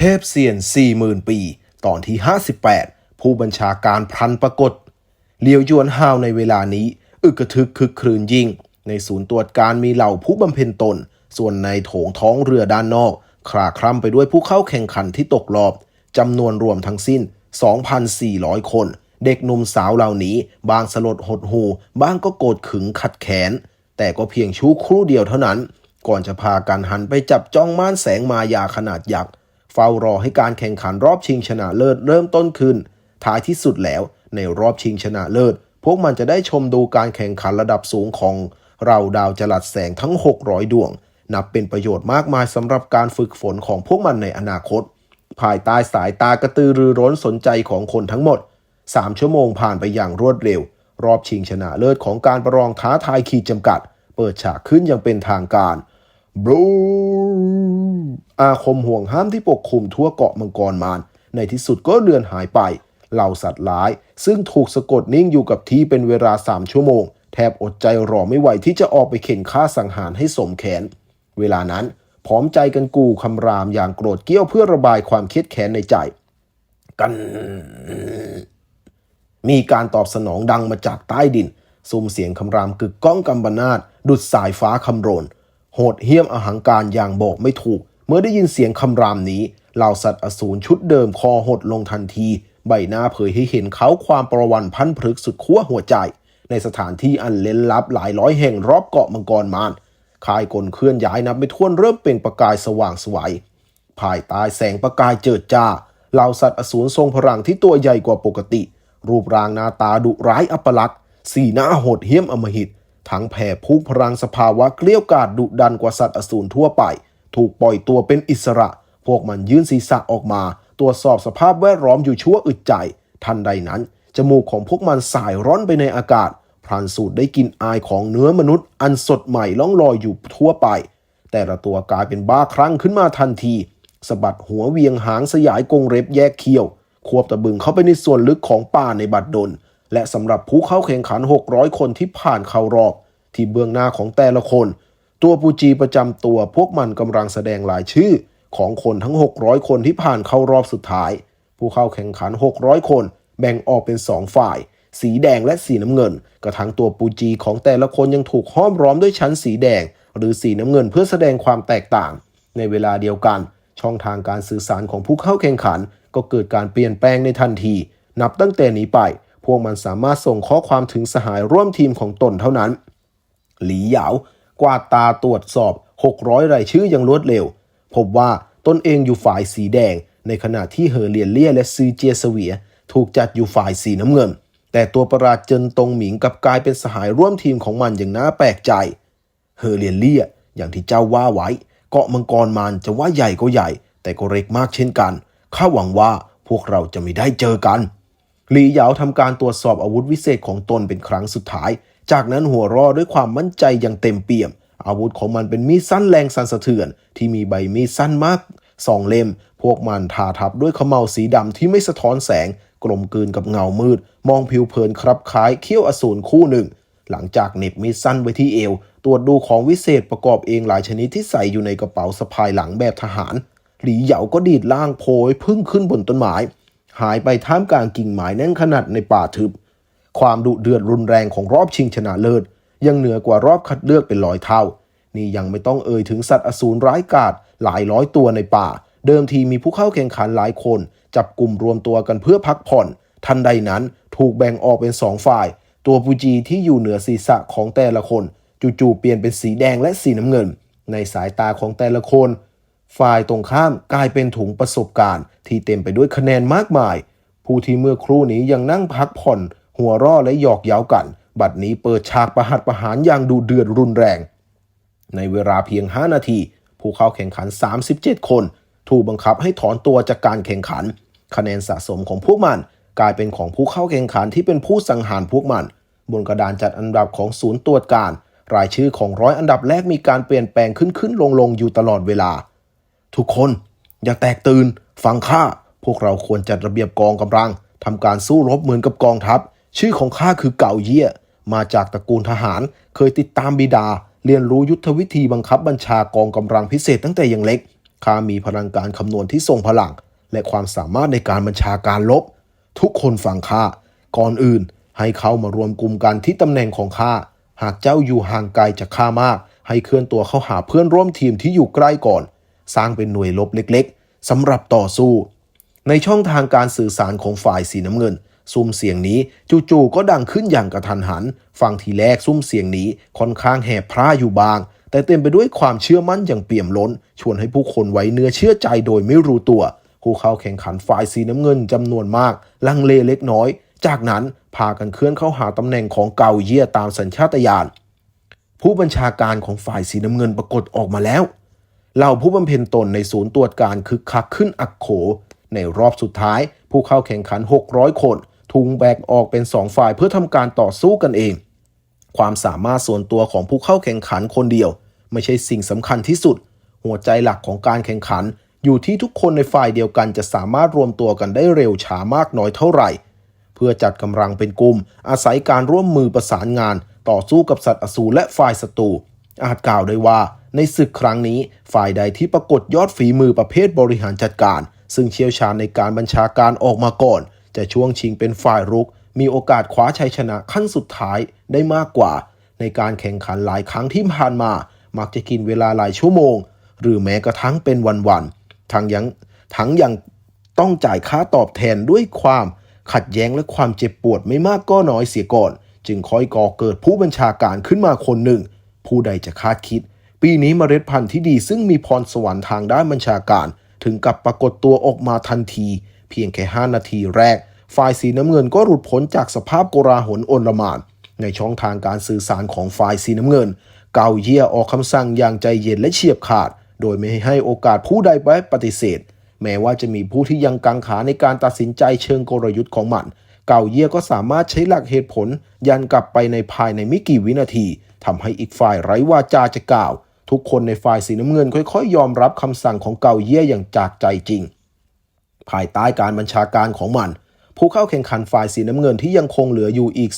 เทพเซียน 40,000 ปี ตอนที่ 58 ผู้บัญชาการพลันปรากฏเลียวยวนฮาวในเวลานี้ อึกกระทึกคึกครืนยิ่ง ในศูนย์ตรวจการมีเหล่าผู้บำเพ็ญตน ส่วนในโถงท้องเรือด้านนอกคลาคล่ำไปด้วยผู้เข้าแข่งขันที่ตกรอบจำนวนรวมทั้งสิ้น 2,400 คน เด็กหนุ่มสาวเหล่านี้ บางสลดหดหูบ้างก็โกรธขึงขัดแขน แต่ก็เพียงชู้ครู่เดียวเท่านั้น ก่อนจะพากันหันไปจับจ้องม่านแสงมายาขนาดยักษ์ ฝ้ารอให้การแข่งขันรอบชิงชนะเลิศเริ่มต้นขึ้น ท้ายที่สุดแล้วในรอบชิงชนะเลิศ พวกมันจะได้ชมดูการแข่งขันระดับสูงของ เราดาวจรัสแสงทั้ง 600 ดวง นับเป็นประโยชน์มากมายสำหรับการฝึกฝนของพวกมันในอนาคต ภายใต้สายตากระตือรือร้นสนใจของคนทั้งหมด 3 ชั่วโมงผ่านไปอย่างรวดเร็ว รอบชิงชนะเลิศของการประลองท้าทายขีดจำกัด เปิดฉากขึ้นอย่างเป็นทางการ บลูอาคมห่วงห้ามที่ปกคลุมทั่วเกาะมังกรมานในที่สุดก็เลือนหายไป เหล่าสัตว์ร้าย ซึ่งถูกสะกดนิ่งอยู่กับที่เป็นเวลาสามชั่วโมง แทบอดใจรอไม่ไหวที่จะออกไปเข็นฆ่าสังหารให้สมแขน เวลานั้นพร้อมใจกันกูคำรามอย่างโกรธเกี้ยวเพื่อระบายความเครียดแค้นในใจ กัน มีการตอบสนองดังมาจากใต้ดินซุ้มเสียงคำรามกึกก้องกำบนาดดุดสายฟ้าคำโรน โหดเหี้ยมอหังการอย่างบอกไม่ถูก เมื่อได้ยินเสียงคำรามนี้เหล่าสัตว์อสูรชุดเดิมคอหดลงทันที ใบหน้าเผยให้เห็นเขาความประวันพันพฤกสุดขั้วหัวใจ ในสถานที่อันเล้นลับหลายร้อยแห่งรอบเกาะมังกรมานคายกลเคลื่อนย้ายนับไม่ถ้วนเริ่มเปล่งประกายสว่างสวยภายใต้แสงประกายเจิดจ้าเหล่าสัตว์อสูรทรงพลังที่ตัวใหญ่กว่าปกติ รูปร่างหน้าตาดุร้ายอัปลักษณ์สีหน้าโหดเหี้ยมอมหิต ทั้งแผ่พุกพลังสภาวะเกลี้ยวกาดดุดันกว่าสัตว์อสูรทั่วไป ถูกปล่อยตัวเป็นอิสระ พวกมันยื่นศีรษะออกมา ตรวจสอบสภาพแวดล้อมอยู่ชั่วอึดใจ ทันใดนั้น จมูกของพวกมันสายร้อนไปในอากาศพรานสูดได้กินอายของเนื้อมนุษย์ อันสดใหม่ล่องลอยอยู่ทั่วไป แต่ละตัวกลายเป็นบ้าคลั่งขึ้นมาทันทีสะบัดหัวเวียงหางสยายกงเล็บแยกเคี้ยว ควบตะบึงเข้าไปในส่วนลึกของป่าในบัดดล และสำหรับผู้เข้าแข่งขัน 600 คนที่ผ่านเข้ารอบ ที่เบื้องหน้าของแต่ละคน ตัวปูจีประจำตัวพวกมันกำลังแสดงรายชื่อ ของคนทั้ง 600 คนที่ผ่านเข้ารอบสุดท้าย ผู้เข้าแข่งขัน 600 คน แบ่งออกเป็น 2 ฝ่าย สีแดงและสีน้ำเงิน กระทั่งตัวปูจีของแต่ละคนยังถูกห้อมล้อมด้วยชั้นสีแดง หรือสีน้ำเงินเพื่อแสดงความแตกต่าง ในเวลาเดียวกัน ช่องทางการสื่อสารของผู้เข้าแข่งขัน ก็เกิดการเปลี่ยนแปลงในทันที นับตั้งแต่นี้ไป วกมันสามารถส่งข้อความถึงสหายร่วมทีมของตนเท่านั้น หลีเหยาวกวาดตาตรวจสอบ 600 รายชื่ออย่างรวดเร็ว พบว่าตนเองอยู่ฝ่ายสีแดง ในขณะที่เฮอเลียนเลี่ยและซือเจียเสวีย ถูกจัดอยู่ฝ่ายสีน้ำเงิน แต่ตัวประหลาดเจินตงหมิงกับกลายเป็นสหายร่วมทีมของมันอย่างน่าแปลกใจ เฮอเลียนเลี่ยอย่างที่เจ้าว่าไว้ เกาะมังกรมานจะว่าใหญ่ก็ใหญ่ แต่ก็เล็กมากเช่นกันข้าหวังว่าพวกเราจะไม่ได้เจอกัน หลีเหยาทำการตรวจสอบอาวุธวิเศษของตนเป็นครั้งสุดท้าย จากนั้นหัวรอด้วยความมั่นใจอย่างเต็มเปี่ยม อาวุธของมันเป็นมีดสั้นแรงสั่นสะเทือน ที่มีใบมีดสั้นมากสองเล่ม พวกมันทาทับด้วยขมเหลาสีดำที่ไม่สะท้อนแสง กลมกลืนกับเงามืด มองผิวเผินครับคล้ายเขี้ยวอสูรคู่หนึ่ง หลังจากเน็บมีดสั้นไว้ที่เอว ตรวจดูของวิเศษประกอบเองหลายชนิดที่ใส่อยู่ในกระเป๋าสะพายหลังแบบทหาร หลีเหยาก็ดีดล่างโพยพึ่งขึ้นบนต้นไม้ หายไปท่ามกลางกิ่งไม้แน่นขนาดในป่าทึบ ความดุเดือดรุนแรงของรอบชิงชนะเลิศ ยังเหนือกว่ารอบคัดเลือกเป็นร้อยเท่า นี่ยังไม่ต้องเอ่ยถึงสัตว์อสูรร้ายกาจหลายร้อยตัวในป่า เดิมทีมีผู้เข้าแข่งขันหลายคน จับกลุ่มรวมตัวกันเพื่อพักผ่อน ทันใดนั้นถูกแบ่งออกเป็นสองฝ่าย ตัวปูจีที่อยู่เหนือศีรษะของแต่ละคน จู่ๆเปลี่ยนเป็นสีแดงและสีน้ำเงิน ในสายตาของแต่ละคน ฝ่ายตรงข้ามกลายเป็นถุงประสบการณ์ ที่เต็มไปด้วยคะแนนมากมาย ผู้ที่เมื่อครู่นี้ยังนั่งพักผ่อน หัวร่อและหยอกเย้ากัน บัดนี้เปิดฉากประหัตประหารอย่างดูเดือดรุนแรง ในเวลาเพียง 5 นาที ผู้เข้าแข่งขัน 37 คน ถูกบังคับให้ถอนตัวจากการแข่งขัน คะแนนสะสมของพวกมัน กลายเป็นของผู้เข้าแข่งขันที่เป็นผู้สังหารพวกมัน บนกระดานจัดอันดับของศูนย์ตรวจการ รายชื่อของร้อยอันดับแรกมีการเปลี่ยนแปลงขึ้นขึ้นลงลงอยู่ตลอดเวลา ทุกคนอย่าแตกตื่น ฟังข้า พวกเราควรจัดระเบียบกองกำลังทำการสู้รบเหมือนกับกองทัพ ชื่อของข้าคือเก่าเยี่ย มาจากตระกูลทหาร เคยติดตามบิดา เรียนรู้ยุทธวิธีบังคับบัญชากองกำลังพิเศษตั้งแต่ยังเล็ก ข้ามีพลังการคำนวณที่ทรงพลัง และความสามารถในการบัญชาการลบ ทุกคนฟังข้า ก่อนอื่น ให้เขามารวมกลุ่มกันที่ตำแหน่งของข้า หากเจ้าอยู่ห่างไกลจากข้ามาก ให้เคลื่อนตัวเข้าหาเพื่อนร่วมทีมที่อยู่ใกล้ก่อน สร้างเป็นหน่วยลบเล็กๆสำหรับต่อสู้ ในช่องทางการสื่อสารของฝ่ายสีน้ำเงิน ซุ้มเสียงนี้จู่ๆก็ดังขึ้นอย่างกระทันหัน ฟังทีแรกซุ้มเสียงนี้ค่อนข้างแหบพร่าอยู่บาง แต่เต็มไปด้วยความเชื่อมั่นอย่างเปี่ยมล้น ชวนให้ผู้คนไว้เนื้อเชื่อใจโดยไม่รู้ตัวผู้เข้าแข่งขันฝ่ายสีน้ำเงินจำนวนมาก ลังเลเล็กน้อย จากนั้นพากันเคลื่อนเข้าหาตำแหน่งของเกาเยี่ยตามสัญชาตญาณผู้บัญชาการของฝ่ายสีน้ำเงินปรากฏออกมาแล้ว เหล่าผู้บำเพ็ญตนในศูนย์ตรวจการคึกคักขึ้นอักโข ในรอบสุดท้าย ผู้เข้าแข่งขัน 600 คน ทุงแบกออกเป็นสองฝ่ายเพื่อทำการต่อสู้กันเอง ความสามารถส่วนตัวของผู้เข้าแข่งขันคนเดียว ไม่ใช่สิ่งสำคัญที่สุด หัวใจหลักของการแข่งขัน อยู่ที่ทุกคนในฝ่ายเดียวกันจะสามารถรวมตัวกันได้เร็วช้ามากน้อยเท่าไหร่ เพื่อจัดกำลังเป็นกลุ่ม อาศัยการร่วมมือประสานงาน ต่อสู้กับสัตว์อสูรและฝ่ายศัตรูอาจกล่าวได้ว่า ในศึกครั้งนี้ฝ่ายใดที่ปรากฏยอดฝีมือประเภทบริหารจัดการ ซึ่งเชี่ยวชาญในการบัญชาการออกมาก่อน จะช่วงชิงเป็นฝ่ายรุก มีโอกาสคว้าชัยชนะขั้นสุดท้ายได้มากกว่า ในการแข่งขันหลายครั้งที่ผ่านมา มักจะกินเวลาหลายชั่วโมง หรือแม้กระทั่งเป็นวันๆทั้งยังทั้งยังต้องจ่ายค่าตอบแทนด้วยความขัดแย้งและความเจ็บปวดไม่มากก็น้อยเสียก่อน จึงค่อยก่อเกิดผู้บัญชาการขึ้นมาคนหนึ่ง ผู้ใดจะคาดคิด ปีนี้เมล็ดพันธุ์ที่ดีซึ่งมีพรสวรรค์ทางด้านบัญชาการ ถึงกับปรากฏตัวออกมาทันที เพียงแค่ 5 นาทีแรก ฝ่ายสีน้ำเงินก็หลุดพ้นจากสภาพโกราหลโอนลมาน ในช่องทางการสื่อสารของฝ่ายสีน้ำเงิน เกาเยี่ยออกคำสั่งอย่างใจเย็นและเฉียบขาด โดยไม่ให้โอกาสผู้ใดไปปฏิเสธ แม้ว่าจะมีผู้ที่ยังกังขาในการตัดสินใจเชิงกลยุทธ์ของมันเกาเยี่ยก็สามารถใช้หลักเหตุผล ยันกลับไปในภายในไม่กี่วินาทีทำให้อีกฝ่ายไร้วาจาจะกล่าว ทุกคนในฝ่ายสีน้ำเงินค่อยๆยอมรับคำสั่งของเกาเย่อย่างจากใจจริง ภายใต้การบัญชาการของมัน ผู้เข้าแข่งขันฝ่ายสีน้ำเงินที่ยังคงเหลืออยู่อีก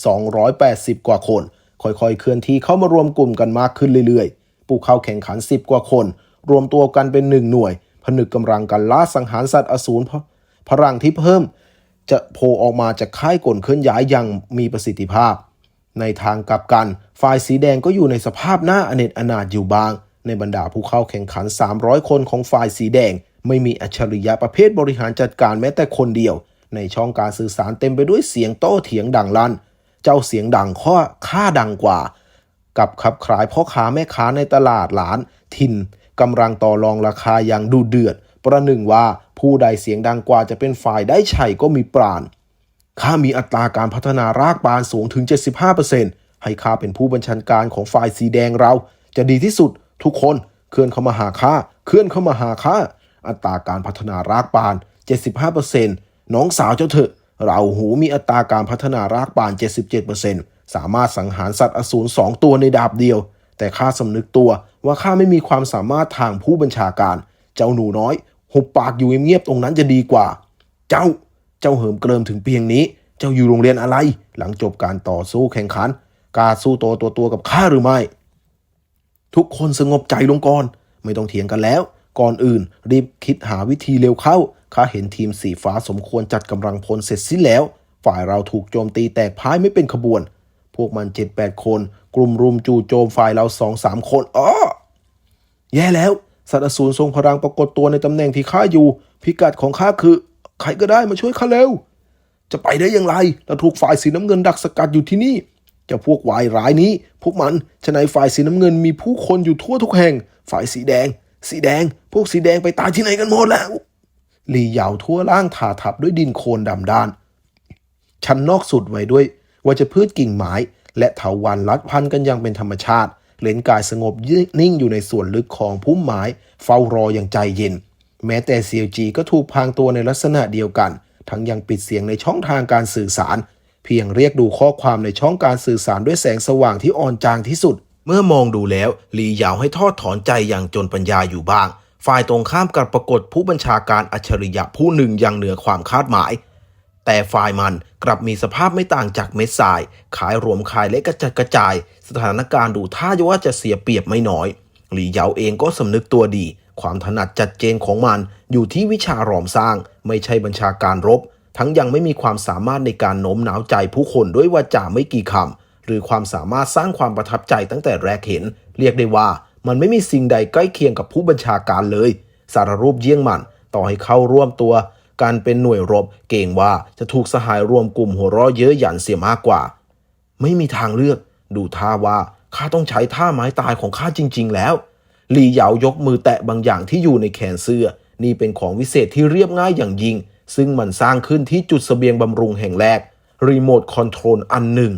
280 กว่าคน ค่อยๆ เคลื่อนที่เข้ามารวมกลุ่มกันมากขึ้นเรื่อยๆ ผู้เข้าแข่งขัน 10 กว่าคน รวมตัวกันเป็นหนึ่งหน่วย ผนึกกำลังกันล่าสังหารสัตว์อสูรพพลังที่เพิ่ม จะโผล่ออกมาจากค่ายกลเคลื่อนย้ายอย่างมีประสิทธิภาพ ในทางกลับกัน ฝ่ายสีแดงก็อยู่ในสภาพหน้าอเนจอนาถอยู่บาง ในบรรดาผู้เข้าแข่งขัน 300 คนของฝ่ายสีแดง ไม่มีอัจฉริยะประเภทบริหารจัดการแม้แต่คนเดียว ในช่องการสื่อสารเต็มไปด้วยเสียงโต้เถียงดังลั่น เจ้าเสียงดังข้อค่าดังกว่า กับขับขายพ่อค้าแม่ค้าในตลาดหลานถิ่นกำลังต่อรองราคาอย่างดูเดือด ประหนึ่งว่าผู้ใดเสียงดังกว่าจะเป็นฝ่ายได้ชัยก็มีปราณ ข้ามีอัตราการพัฒนารากบานสูงถึง 75%ให้ข้าเป็นผู้บัญชาการของฝ่ายสีแดงเรา จะดีที่สุด ทุกคนเคลื่อนเข้ามาหาข้าเคลื่อนเข้ามาหาข้าอัตราการพัฒนารากบาน 75%น้องสาวเจ้าเถอะเราหูมีอัตราการพัฒนารากบาน 77%สามารถสังหารสัตว์อสูร2ตัวในดาบเดียว แต่ข้าสำนึกตัวว่าข้าไม่มีความสามารถทางผู้บัญชาการ เจ้าหนูน้อย หุบปากอยู่เงียบๆตรงนั้นจะดีกว่า เจ้า เจ้าเหิมเกริมถึงเพียงนี้ เจ้าอยู่โรงเรียนอะไร หลังจบการต่อสู้แข่งขันกล้าสู้ตัวตัวตัวกับข้าหรือไม่ ทุกคนสงบใจลงก่อน ไม่ต้องเถียงกันแล้ว ก่อนอื่น รีบคิดหาวิธีเร็วเข้า ข้าเห็นทีมสีฟ้าสมควรจัดกำลังพลเสร็จสิ้นแล้ว ฝ่ายเราถูกโจมตีแตกพ่ายไม่เป็นขบวน พวกมันเจ็ดแปดคน กลุ่มรุมจู่โจมฝ่ายเราสองสามคนอ้อแย่แล้วสัตว์อสูรทรงพลังปรากฏตัวในตำแหน่งที่ข้าอยู่ พิกัดของข้าคือ ใครก็ได้มาช่วยข้าเร็ว จะไปได้อย่างไร เราถูกฝ่ายสีน้ำเงินดักสกัดอยู่ที่นี่จะพวกวายร้ายนี้ พวกมันฉะในฝ่ายสีน้ำเงินมีผู้คนอยู่ทั่วทุกแห่ง ฝ่ายสีแดง สีแดง พวกสีแดงไปตายที่ไหนกันหมดแล้วหลีเหยาวทั่วล่างถาทับด้วยดินโคลนดำด้าน ชั้นนอกสุดไว้ด้วยว่าจะพืชกิ่งไม้ และเถาวันรัดพันกันอย่างเป็นธรรมชาติ เลนกายสงบนิ่งอยู่ในส่วนลึกของพุ่มไม้ เฝ้ารออย่างใจเย็น แม้แต่เซียวจีก็ถูกพรางตัวในลักษณะเดียวกัน ทั้งยังปิดเสียงในช่องทางการสื่อสาร เพียงเรียกดูข้อความในช่องการสื่อสารด้วยแสงสว่างที่อ่อนจางที่สุด เมื่อมองดูแล้วหลีเหยาวให้ทอดถอนใจอย่างจนปัญญาอยู่บ้าง ฝ่ายตรงข้ามกับปรากฏผู้บัญชาการอัจฉริยะผู้หนึ่งอย่างเหนือความคาดหมาย แต่ฝ่ายมันกลับมีสภาพไม่ต่างจากเม็ดทราย ขายรวมขายและกระจัดกระจาย สถานการณ์ดูท่าจะว่าจะเสียเปรียบไม่น้อยหลีเหยาเองก็สำนึกตัวดี ความถนัดจัดเจนของมันอยู่ที่วิชารอมสร้าง ไม่ใช่บัญชาการรบ ทั้งยังไม่มีความสามารถในการโน้มน้าวใจผู้คนด้วยวาจาไม่กี่คำหรือความสามารถสร้างความประทับใจตั้งแต่แรกเห็น เรียกได้ว่ามันไม่มีสิ่งใดใกล้เคียงกับผู้บัญชาการเลย สารรูปเยี่ยงมัน ต่อให้เข้าร่วมตัวการเป็นหน่วยรบเก่งว่าจะถูกสหายรวมกลุ่มหัวเราะเยอะหยันเสียมากกว่า ไม่มีทางเลือก ดูท่าว่าข้าต้องใช้ท่าไม้ตายของข้าจริง ๆ แล้ว ลีเหยายกมือแตะบางอย่างที่อยู่ในแขนเสื้อ นี่เป็นของวิเศษที่เรียบง่ายอย่างยิ่ง ซึ่งมันสร้างขึ้นที่จุดเสบียงบำรุงแห่งแรก รีโมทคอนโทรลอันหนึ่ง